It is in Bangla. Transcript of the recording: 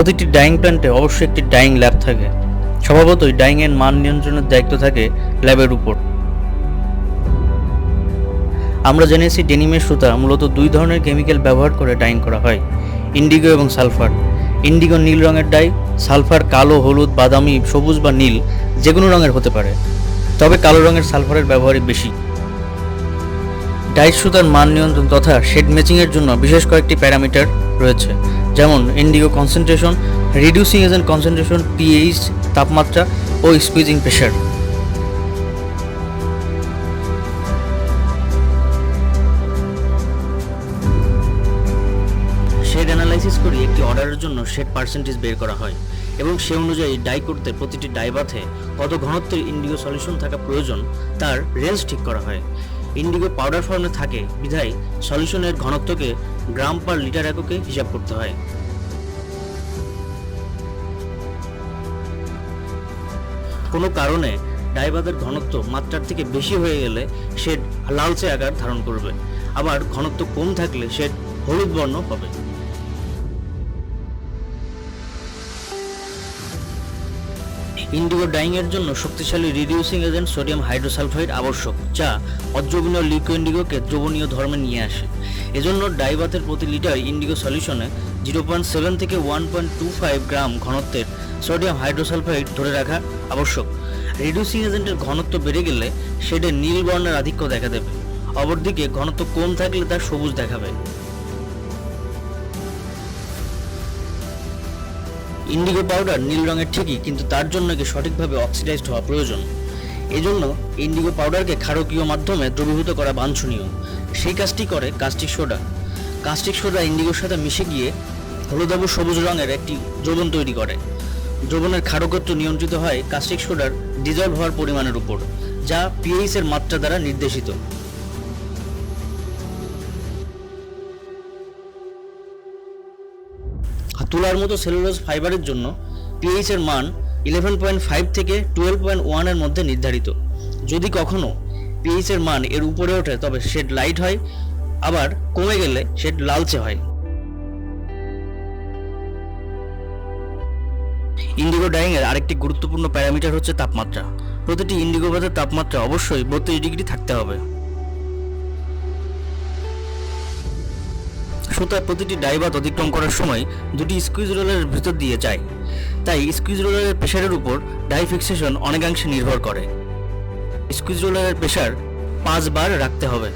প্রতিটি ডাইং প্ল্যান্টে অবশ্যই একটি ডাইং ল্যাব থাকে। স্বভাবতই ডাইংয়ের মান নিয়ন্ত্রণের দায়িত্ব থাকে ল্যাবের উপর। আমরা জেনেছি ডেনিমের সুতা মূলত দুই ধরনের কেমিক্যাল ব্যবহার করে ডাইং করা হয় ইন্ডিগো এবং সালফার ইন্ডিগো নীল রঙের ডাই সালফার কালো, হলুদ, বাদামি, সবুজ বা নীল যে কোনো রঙের হতে পারে। তবে কালো রঙের সালফারের ব্যবহারই বেশি। ডাই সুতার মান নিয়ন্ত্রণ তথা শেড ম্যাচিংয়ের জন্য বিশেষ কয়েকটি প্যারামিটার রয়েছে। যেমন indigo concentration reducing agent concentration pH তাপমাত্রা ও স্কুইজিং প্রেশার শেড অ্যানালাইসিস করে একটি অর্ডারের জন্য শেড পার্সেন্টেজ বের করা হয় এবং সে অনুযায়ী ডাই করতে প্রতিটি ডাইবাথে কত ঘনত্বের ইন্ডিগো সলিউশন থাকা প্রয়োজন তার রেঞ্জ ঠিক করা হয়। ইন্ডিগো পাউডার ফর্মে থাকে। বিধায় সলিউশনের ঘনত্বকে গ্রাম পার লিটার এককে হিসাব করতে হয়। কোনো কারণে ডাইবাদের ঘনত্ব মাত্রার থেকে বেশি হয়ে গেলে শেড লালচে আকার ধারণ করবে। আবার ঘনত্ব কম থাকলে শেড হলুদ বর্ণ হবে ইন্ডিগো ডাইং এর জন্য শক্তিশালী রিডিউসিং এজেন্ট সোডিয়াম হাইড্রোসালফাইড আবশ্যক, যা অদ্রবণীয় লিকুইড ইন্ডিগোকে দ্রবণীয় ধর্মে নিয়ে আসে। এজন্য ডাইবাতের প্রতি লিটার ইন্ডিগো সলিউশনে জিরো পয়েন্ট সেভেন থেকে one point two five gram ঘনত্বের সোডিয়াম হাইড্রোসালফাইড ধরে রাখা আবশ্যক। রিডিউসিং এজেন্টের ঘনত্ব বেড়ে গেলে সেটা নীল বর্ণের আধিক্য দেখা দেবে। অপরদিকে, ঘনত্ব কম থাকলে তা সবুজ দেখাবে। ইন্ডিগো পাউডার নীল রঙের ঠিকই, কিন্তু তার জন্য একে সঠিকভাবে অক্সিডাইজড হওয়া প্রয়োজন। এজন্য ইন্ডিগো পাউডারকে ক্ষারকীয় মাধ্যমে দ্রবীভূত করা বাঞ্ছনীয়। সেই কাজটি করে কাস্টিক সোডা কাস্টিক সোডা ইন্ডিগোর সাথে মিশে গিয়ে হলুদাভ সবুজ রঙের একটি দ্রবণ তৈরি করে। দ্রবণের ক্ষারকত্ব নিয়ন্ত্রিত হয় কাস্টিক সোডার ডিজলভ হওয়ার পরিমাণের উপর, যা পিএইচ এর মাত্রা দ্বারা নির্দেশিত। তুলার মতো সেলুলোজ ফাইবারের জন্য পিএইচ এর মান ইলেভেন পয়েন্ট ফাইভ থেকে টুয়েলভ পয়েন্ট ওয়ানের মধ্যে নির্ধারিত। যদি কখনো পিএইচ এর মান এর উপরে ওঠে, তবে শেড লাইট হয়, আবার কমে গেলে শেড লালচে হয়। ইন্ডিগো ডাইং এর আরেকটি গুরুত্বপূর্ণ প্যারামিটার হচ্ছে তাপমাত্রা। প্রতিটি ইন্ডিগো বাদের তাপমাত্রা অবশ্যই বত্রিশ ডিগ্রি থাকতে হবে। সুতা প্রতিটি ডাইবাত অতিক্রম করার সময় দুটি স্কুইজ রোলারের ভিতর দিয়ে যায়। তাই স্কুইজ রোলারের প্রেশারের উপর ডাই ফিক্সেশন অনেকাংশে নির্ভর করে। স্কুইজ রোলারের প্রেশার পাঁচ বার রাখতে হবে।